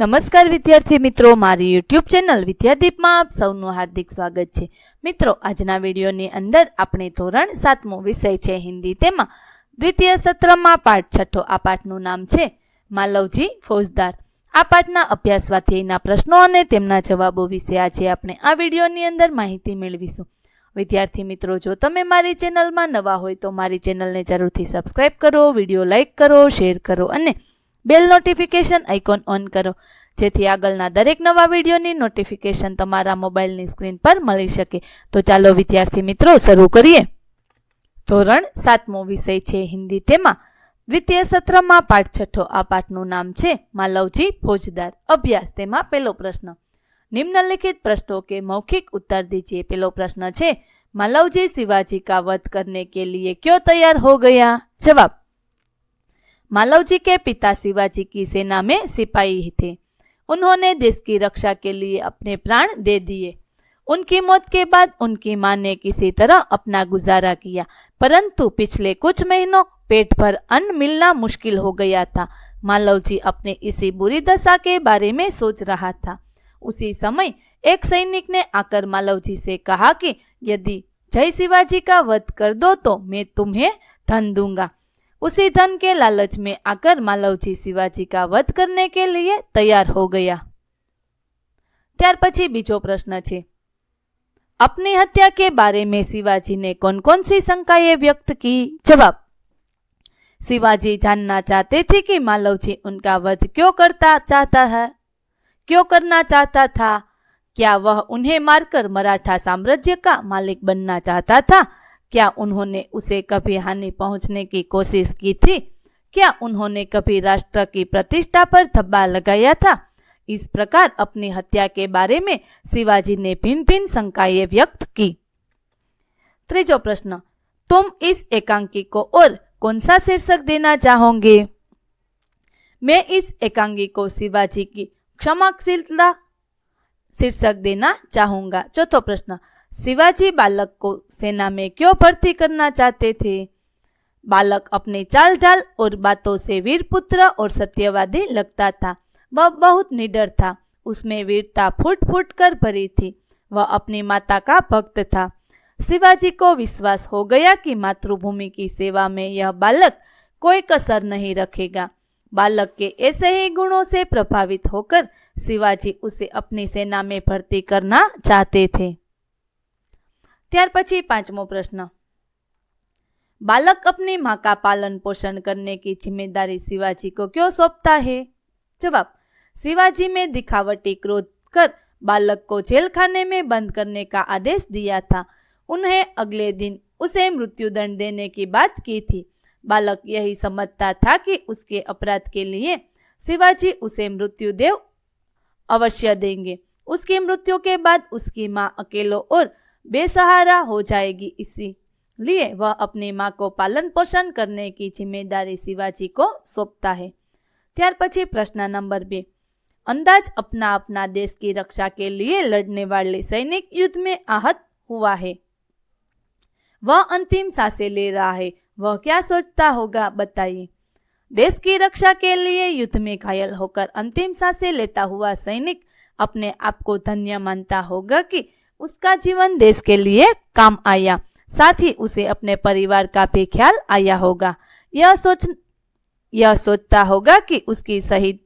નમસ્કાર વિદ્યાર્થી મિત્રો મારી યુટ્યુબ ચેનલ વિદ્યાદીપમાં આપ સૌનું હાર્દિક સ્વાગત છે મિત્રો આજના વિડીયોની અંદર આપણે ધોરણ સાતમો વિષય છે હિન્દી તેમાં દ્વિતીય સત્રમાં પાઠ છઠ્ઠો આ પાઠનું નામ છે માલવજી ફોજદાર આ પાઠના અભ્યાસ સ્વાધ્યાયના પ્રશ્નો અને તેમના જવાબો વિશે આજે આપણે આ વિડીયોની અંદર માહિતી મેળવીશું વિદ્યાર્થી મિત્રો જો તમે મારી ચેનલમાં નવા હોય તો મારી ચેનલને જરૂરથી સબસ્ક્રાઈબ કરો વિડીયો લાઇક કરો શેર કરો અને બેલ નોટિફિકેશન આઇકોન ઓન કરો જેથી આગળના દરેક નવા વિડીયોની નોટિફિકેશન તમારા મોબાઈલની સ્ક્રીન પર મળી શકે તો ચાલો વિદ્યાર્થી મિત્રો શરૂ કરીએ ધોરણ સાતમો વિષય છે હિન્દી તેમાં દ્વિતીય સત્રમાં પાઠ છઠ્ઠો આ પાઠનું નામ છે માલવજી ફોજદાર અભ્યાસ તેમાં પહેલો પ્રશ્ન નિમ્નલિખિત પ્રશ્નો કે મૌખિક ઉત્તર દીજીએ પેલો પ્રશ્ન છે માલવજી શિવાજી કા વધ કરને કે લીએ ક્યો તૈયાર હો ગયા જવાબ मालव जी के पिता शिवाजी की सेना में सिपाही थे उन्होंने देश की रक्षा के लिए अपने प्राण दे दिए उनकी मौत के बाद उनकी मां ने किसी तरह अपना गुजारा किया परंतु पिछले कुछ महीनों पेट भर अन्न मिलना मुश्किल हो गया था मालव जी अपने इसी बुरी दशा के बारे में सोच रहा था उसी समय एक सैनिक ने आकर मालव जी से कहा कि यदि जय शिवाजी का वध कर दो तो मैं तुम्हें धन दूंगा उसी धन के लालच में आकर मालवची शिवाजी का वध करने के लिए तैयार हो गया। ત્યાર પછી બીજો પ્રશ્ન છે. અપની હત્યા કે બારે મેં શિવાજી ને કોન કોનસી શંકાએ વ્યક્ત કી? જવાબ. શિવાજી જાણના ચાહતે થી કે માલવચી ઉનકા વધ ક્યો કરતા ચાહતા હૈ? ક્યો કરના ચાહતા થા? ક્યા વહ ઉन्हे марકર મરાઠા સામ્રાજ્ય કા માલિક બનના ચાહતા થા? क्या उन्होंने उसे कभी हानि पहुंचने की कोशिश की थी क्या उन्होंने कभी राष्ट्र की प्रतिष्ठा पर धब्बा लगाया था इस प्रकार अपनी हत्या के बारे में शिवाजी ने भिन्न भिन्न शंकाए व्यक्त की त्रीजो प्रश्न तुम इस एकांकी को और कौन सा शीर्षक देना चाहोगे मैं इस एकांकी को शिवाजी की क्षमाशीलता शीर्षक देना चाहूंगा चौथो प्रश्न शिवाजी बालक को सेना में क्यों भर्ती करना चाहते थे बालक अपने चाल ढाल और बातों से वीर पुत्र और सत्यवादी लगता था वह बहुत निडर था उसमें वीरता फूट फूट कर भरी थी वह अपनी माता का भक्त था शिवाजी को विश्वास हो गया कि मातृभूमि की सेवा में यह बालक कोई कसर नहीं रखेगा बालक के ऐसे ही गुणों से प्रभावित होकर शिवाजी उसे अपनी सेना में भर्ती करना चाहते थे त્યાર પછી પાંચમો પ્રશ્ન બાળક અપની માં કા પાલન પોષણ કરને કી ઝિમેદારી શિવાજી કો ક્યો સોપતા હે જવાબ શિવાજી મે દેખાવટી ક્રોધ કર બાળક કો જેલ ખાને મે બંધ કરને કા આદેશ દિયા થા ઉનહે અગલે દિન ઉસે મૃત્યુદંડ દેને કી બાદ કી થી બાળક યહી સમજતા થા કે ઉસકે અપરાધ કે લિયે શિવાજી ઉસે મૃત્યુ દેવ અવશ્ય દેંગે ઉસકી મૃત્યો કે બાદ ઉસકી માં અકેલો ઓર बेसहारा हो जाएगी इसी लिए वह अपनी माँ को पालन पोषण करने की जिम्मेदारी शिवाजी को सौंपता है त्यार पी प्रश्न नंबर બે अंदाज अपना अपना देश की रक्षा के लिए लड़ने वाले सैनिक युद्ध में आहत हुआ है वह अंतिम सांसें ले रहा है वह क्या सोचता होगा बताइए देश की रक्षा के लिए युद्ध में घायल होकर अंतिम सांसें लेता हुआ सैनिक अपने आप को धन्य मानता होगा कि उसका जीवन देश के लिए काम आया साथ ही उसे अपने परिवार का भी ख्याल आया होगा यह सोच यह सोचता होगा कि उसकी शहीद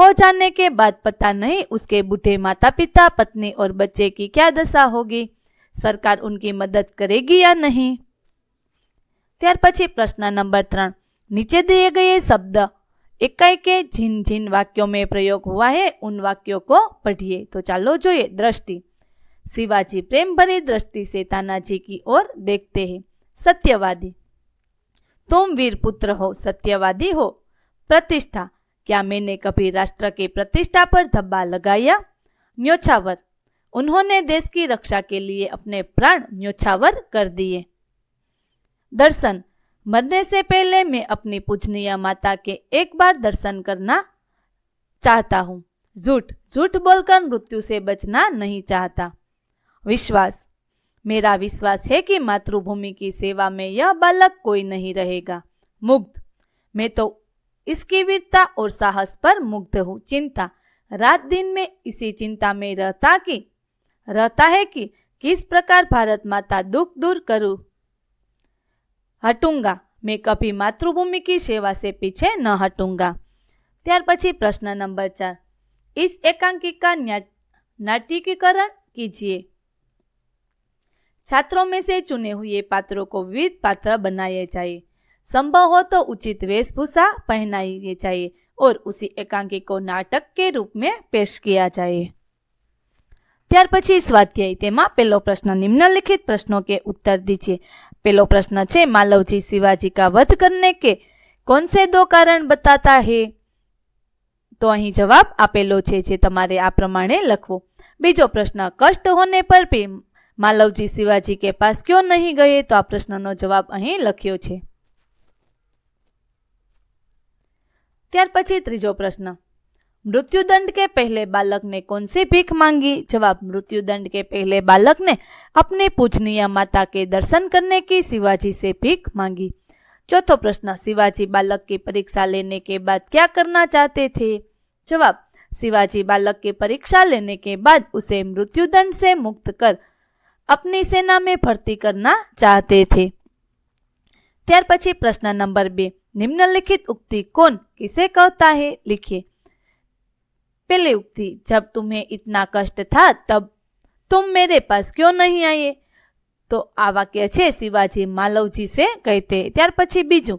हो जाने के बाद पता नहीं उसके बूढ़े माता पिता पत्नी और बच्चे की क्या दशा होगी सरकार उनकी मदद करेगी या नहीं त्यार પછી प्रश्न नंबर ત્રણ नीचे दिए गए शब्द इकाई के जिन जिन वाक्यों में प्रयोग हुआ है उन वाक्यों को पढ़िए तो जो ये दृष्टि शिवाजी प्रेम भरी दृष्टि से तानाजी की ओर देखते हैं सत्यवादी तुम वीर पुत्र हो सत्यवादी हो प्रतिष्ठा क्या मैंने कभी राष्ट्र के प्रतिष्ठा पर धब्बा लगाया न्योछावर उन्होंने देश की रक्षा के लिए अपने प्राण न्योछावर कर दिए दर्शन मरने से पहले मैं अपनी पूजनीय माता के एक बार दर्शन करना चाहता हूँ झूठ झूठ बोलकर मृत्यु से बचना नहीं चाहता विश्वास मेरा विश्वास है कि मातृभूमि की सेवा में यह बालक कोई नहीं रहेगा मुग्ध मैं तो इसकी वीरता और साहस पर मुग्ध हूँ चिंता रात दिन में इसी चिंता में रहता कि रहता है कि किस प्रकार भारत माता दुख दूर करूं हटूंगा मैं कभी मातृभूमि की सेवा से पीछे न हटूंगा त्यार पछी प्रश्न नंबर चार इस एकांकिका નાટ્યીકીકરણ कीजिए छात्रों में સે चुने हुए पात्रों को विविध पात्र बनाए जाए संभव हो तो ઉચિત વેશભૂષા પહેનાઈએ જાય ઓર ઉસી एकांकी को नाटक के रूप में पेश किया जाए ત્યાર પછી સ્વાધ્યાય તેમાં પહેલો પ્રશ્ન નિમ્નલિખિત પ્રશ્નો કે ઉત્તર દીજીએ પહેલો પ્રશ્ન છે માલવજી શિવાજી કા વધ કરને કે કોન સે દો કારણ બતાતા હે તો અહીં જવાબ આપેલો છે જે તમારે આ પ્રમાણે લખવો બીજો પ્રશ્ન કષ્ટ હોને પર ભી માલવજી શિવાજી કે પાસ ક્યો નહીં ગયે તો આ પ્રશ્નનો જવાબ અહીં લખ્યો છે ત્યાર પછી ત્રીજો પ્રશ્ન મૃત્યુદંડ કે પહેલે બાલકને કોનસી ભીખ માંગી જવાબ મૃત્યુદંડ के पहले बालक ने अपने पूजनीय माता के दर्शन करने की शिवाजी से भीख मांगी चौथो प्रश्न शिवाजी बालक की परीक्षा लेने के बाद क्या करना चाहते थे जवाब शिवाजी बालक की परीक्षा लेने के बाद उसे मृत्युदंड से मुक्त कर अपनी सेना में भर्ती करना चाहते थे त्यार पी प्रश्न नंबर बे निम्नलिखित उक्ति कौन किसे कहता है लिखिए पहली उक्ति जब तुम्हें इतना कष्ट था तब तुम मेरे पास क्यों नहीं आए तो आ छे शिवाजी मालव जी से कहते त्यार पी बीजू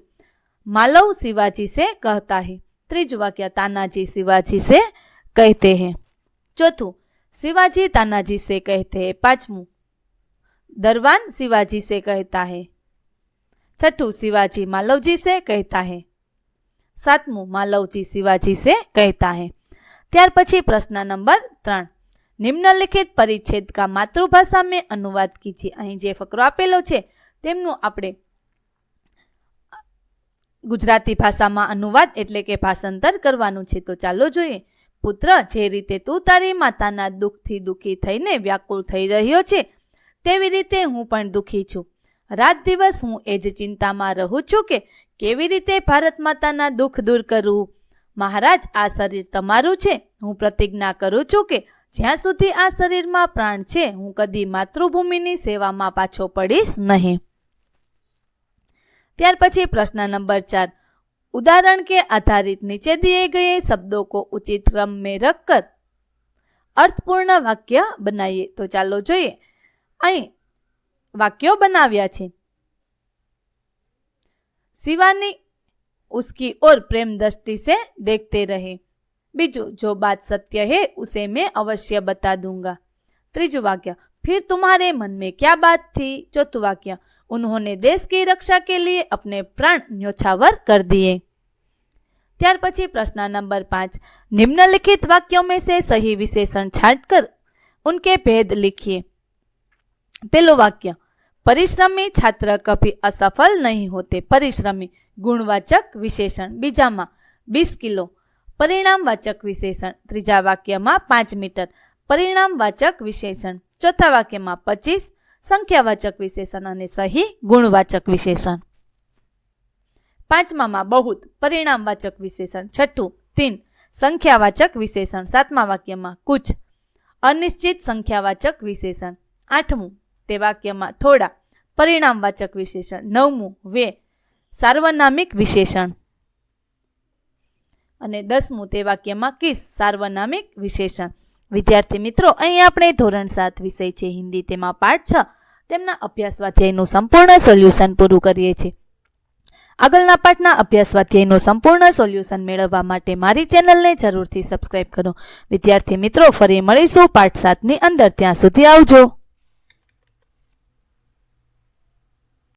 मालव शिवाजी से कहता है तीज वाक्य तानाजी शिवाजी से कहते हैं चौथु शिवाजी तानाजी से कहते हैं पांचमू दरवान शिवाजी से कहता है छठू शिवाजी मालव जी से કહેતા હે સાતમું માલવજી શિવાજી સે કહેતા હે ત્યાર પછી પ્રશ્ન નંબર ત્રણ નિમ્નલિખિત પરિચ્છેદ કા માતૃભાષા મેં અનુવાદ કીજીએ અહીં જે ફકરો આપેલો છે તેમનું આપણે ગુજરાતી ભાષામાં અનુવાદ એટલે કે ભાષાંતર કરવાનું છે તો ચાલો જોઈએ પુત્ર જે રીતે તું તારી માતાના દુઃખથી દુઃખી થઈને વ્યાકુળ થઈ રહ્યો છે તેવી રીતે હું પણ દુઃખી છું રાત દિવસ હું એ જ ચિંતામાં રહું છું કે કેવી રીતે ભારત માતાના દુઃખ દૂર કરવું મહારાજ આ શરીર તમારું છે હું પ્રતિજ્ઞા કરું છું કે જ્યાં સુધી આ શરીરમાં પ્રાણ છે હું કદી માતૃભૂમિની સેવામાં પાછો પડીશ નહીં ત્યાર પછી પ્રશ્ન નંબર ચાર ઉદાહરણ કે આધારિત નીચે દીએ ગયે શબ્દો કો ઉચિત ક્રમ મેં રખ કર અર્થપૂર્ણ વાક્ય બનાવીએ તો ચાલો જોઈએ અહીં વાક્યો બનાવ્યા છે શિવાની उसकी ओर प्रेम दृष्टि से देखते रहे बीजू जो बात सत्य है उसे मैं अवश्य बता दूंगा त्रिजु वाक्य फिर तुम्हारे मन में क्या बात थी चौथु वाक्य उन्होंने देश की रक्षा के लिए अपने प्राण न्योछावर कर दिए ત્યાર પછી પ્રશ્ન નંબર પાંચ નિમ્નલિખિત વાક્યો મેં સે સહી વિશેષણ છાંટકર ઉનકે ભેદ લિખીએ પેલું વાક્ય પરિશ્રમી છાત્ર કભી અસફલ નહીં હોતે પરિશ્રમી ગુણવાચક વિશેષણ બીજામાં વીસ કિલો પરિણામવાચક વિશેષણ ત્રીજા વાક્યમાં પાંચ મીટર પરિણામવાચક વિશેષણ ચોથા વાક્યમાં પચીસ સંખ્યાવાચક વિશેષણ અને સહી ગુણવાચક વિશેષણ પાંચમામાં બહુત પરિણામવાચક વિશેષણ છઠ્ઠું તીન સંખ્યાવાચક વિશેષણ સાતમા વાક્યમાં કુછ અનિશ્ચિત સંખ્યાવાચક વિશેષણ આઠમું તે વાક્યમાં થોડા પરિણામવાચક વિશેષણ નવમું વે સાર્વનામિક વિશેષણ અને દસમું તે વાક્યમાં કિસ સાર્વનામિક વિશેષણ વિદ્યાર્થી મિત્રો અહીં આપણે ધોરણ સાત વિષય છે હિન્દી તેમાં પાઠ છ તેમના અભ્યાસ સ્વાધ્યાયનું સંપૂર્ણ સોલ્યુશન પૂરું કરીએ છીએ આગળના પાઠના અભ્યાસ સ્વાધ્યાયનું સંપૂર્ણ સોલ્યુશન મેળવવા માટે મારી ચેનલને જરૂરથી સબસ્ક્રાઇબ કરો વિદ્યાર્થી મિત્રો ફરી મળીશું પાઠ સાતની અંદર ત્યાં સુધી આવજો